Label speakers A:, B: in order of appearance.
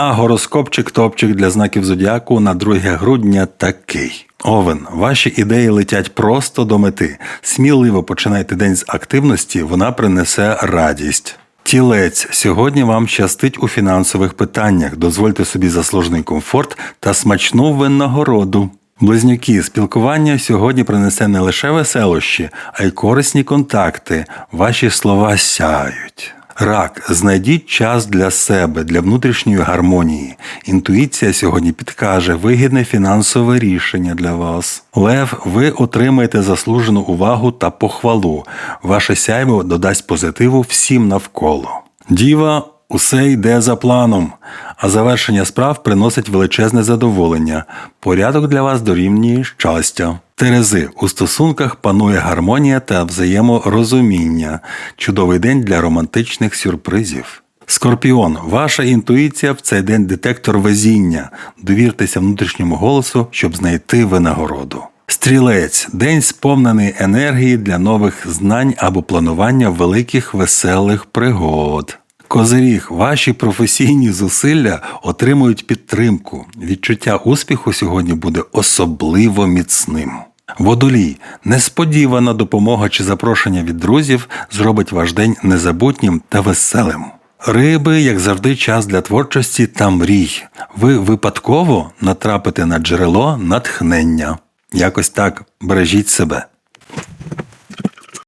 A: А гороскопчик топчик для знаків зодіаку на 2 грудня такий. Овен, ваші ідеї летять просто до мети. Сміливо починайте день з активності, вона принесе радість. Тілець, сьогодні вам щастить у фінансових питаннях. Дозвольте собі заслужений комфорт та смачну винагороду. Близнюки, спілкування сьогодні принесе не лише веселощі, а й корисні контакти. Ваші слова сяють. Рак, знайдіть час для себе, для внутрішньої гармонії. Інтуїція сьогодні підкаже вигідне фінансове рішення для вас. Лев, ви отримаєте заслужену увагу та похвалу. Ваше сяйво додасть позитиву всім навколо. Діва, усе йде за планом, а завершення справ приносить величезне задоволення. Порядок для вас дорівнює щастя. Терези у стосунках панує гармонія та взаєморозуміння. Чудовий день для романтичних сюрпризів. Скорпіон, ваша інтуїція в цей день детектор везіння. Довіртеся внутрішньому голосу, щоб знайти винагороду. Стрілець день сповнений енергії для нових знань або планування великих веселих пригод. Козиріг, ваші професійні зусилля отримують підтримку. Відчуття успіху сьогодні буде особливо міцним. Водолій, несподівана допомога чи запрошення від друзів зробить ваш день незабутнім та веселим. Риби, як завжди, час для творчості та мрій. Ви випадково натрапите на джерело натхнення. Якось так бережіть себе.